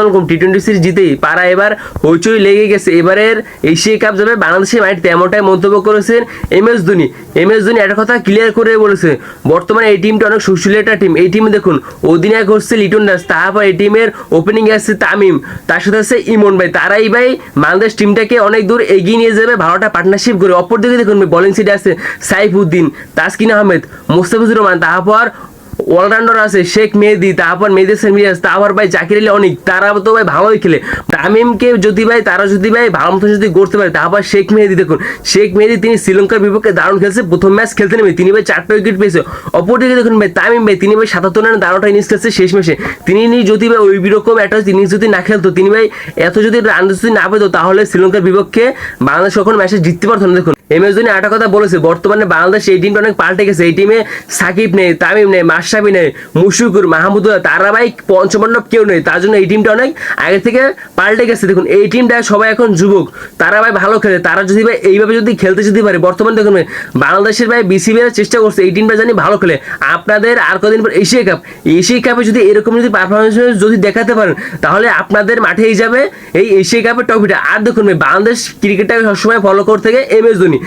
আলাইকুম T twenty series জিতেই পারা এবার হইচই লেগে গেছে। এবারের এশিয়া কাপ যাবে বাংলাদেশের মাটিতে এমনটাই মন্তব্য করেছেন M S Dhoni. M S Dhoni একটা কথা ক্লিয়ার করে বলেছে, বর্তমানে এই টিমটা অনেক সুশীল একটা টিম এই টিমে দেখুন, অধিনায়ক হচ্ছে লিটন দাস তারপর এই টিমের ওপেনিং আছে তামিম, তার সাথে আছে ইমন ভাই। তারাই ভাই বাংলাদেশ টিমটাকে অনেক দূর এগিয়ে নিয়ে যাবে ভালোটা পার্টনারশিপ করে। অপরদিকে দেখুন বোলিং সিটে আছে সাইফুদ্দিন, তাসকিন আহমেদ, মুস্তাফিজুর রহমান, তারপর অলরাউন্ডার আছে, শেখ মেহেদি, তারপর মেহেদি মিরাজ, তারপর ভাই জাকির আলী অনেক, তারা তো ভাই ভালোই খেলে। তামিমকে যদি ভাই, তারা যদি ভাই ভালো মতো যদি করতে পারে, তারপর শেখ মেহেদি দেখুন, শেখ মেহেদি তিনি শ্রীলঙ্কার বিপক্ষে দারুণ খেলছে, প্রথম ম্যাচ খেলতে নেবে তিনি ভাই চারটা উইকেট পেয়েছে। অপরদিকে দেখুন ভাই, তামিম ভাই, তিনি ভাই সাতাত্তর রানে দারোটা ইনিংস খেলছে শেষ ম্যাচে তিনি যদি ভাই ওই রকম একটা ইনিংস যদি না খেলতো, তিনি ভাই এত যদি রান যদি না পেতো, তাহলে শ্রীলঙ্কার বিপক্ষে বাংলাদেশ কখন ম্যাচে জিততে পারতো না। দেখুন এম এস ধোনি একটা কথা বলেছে, বর্তমানে বাংলাদেশ এই টিমটা অনেক পাল্টে গেছে। এই টিমে সাকিব নেই, তামিম নেই, মাশরাফি নেই, মুশফিকুর, মাহমুদুল্লাহ তারা ভাই কেউ নেই, তার জন্য এই টিমটা অনেক আগে থেকে পাল্টে গেছে। দেখুন, এই টিমটা সবাই এখন যুবক, তারা ভাই ভালো খেলে, তারা যদি ভাই এইভাবে যদি খেলতে যদি পারে, বর্তমানে দেখুন বাংলাদেশের ভাই বিসিবি চেষ্টা করছে, এই টিমটা জানি ভালো খেলে। আপনাদের আর কদিন পর এশিয়া কাপ এশিয়া কাপে যদি এরকম যদি পারফরমেন্স যদি দেখাতে পারেন, তাহলে আপনাদের মাঠেই যাবে এই এশিয়া কাপের ট্রফিটা আর দেখুন ভাই, বাংলাদেশ ক্রিকেটটাকে সবসময় ফলো করতে গিয়ে এম এস ধোনি।